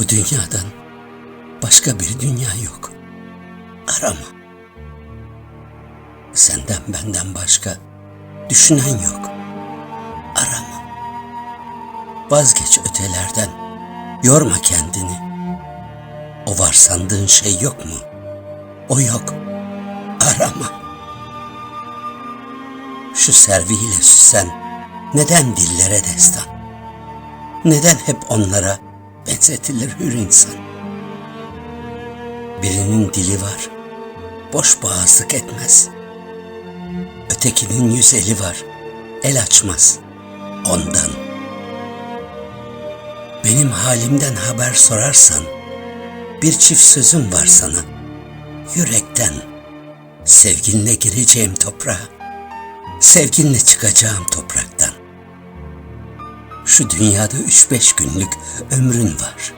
Bu dünyadan başka bir dünya yok. Arama. Senden benden başka düşünen yok. Arama. Vazgeç ötelerden. Yorma kendini. O var sandığın şey yok mu? O yok. Arama. Şu serviyle süsen neden dillere destan? Neden hep onlara benzetilir hür insan? Birinin dili var, boş boğazlık etmez. Ötekinin yüz eli var, el açmaz ondan. Benim halimden haber sorarsan, bir çift sözüm var sana, yürekten. Sevginle gireceğim toprağa, sevginle çıkacağım topraktan. Şu dünyada üç beş günlük ömrün var.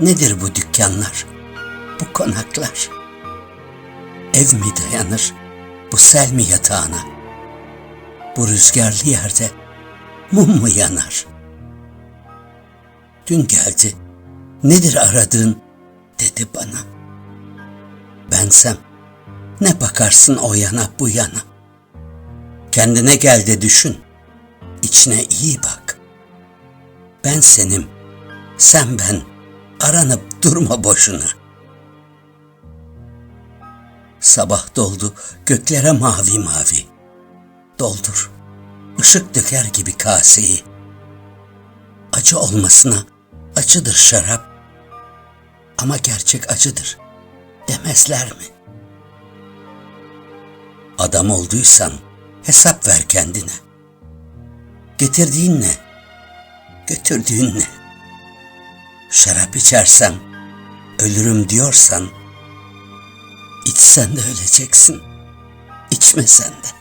Nedir bu dükkanlar, bu konaklar? Ev mi dayanır, bu sel mi yatağına? Bu rüzgarlı yerde mum mu yanar? Dün geldi, nedir aradığın dedi bana. Bensem, ne bakarsın o yana bu yana? Kendine gel de düşün, içine iyi bak. Ben senim, sen ben, aranıp durma boşuna. Sabah doldu göklere mavi mavi. Doldur, ışık döker gibi kaseyi. Acı olmasına acıdır şarap. Ama gerçek acıdır demezler mi? Adam olduysan hesap ver kendine. Getirdiğin ne? Götürdüğün ne? Şarap içersem ölürüm diyorsan içsen de öleceksin. İçmesen de.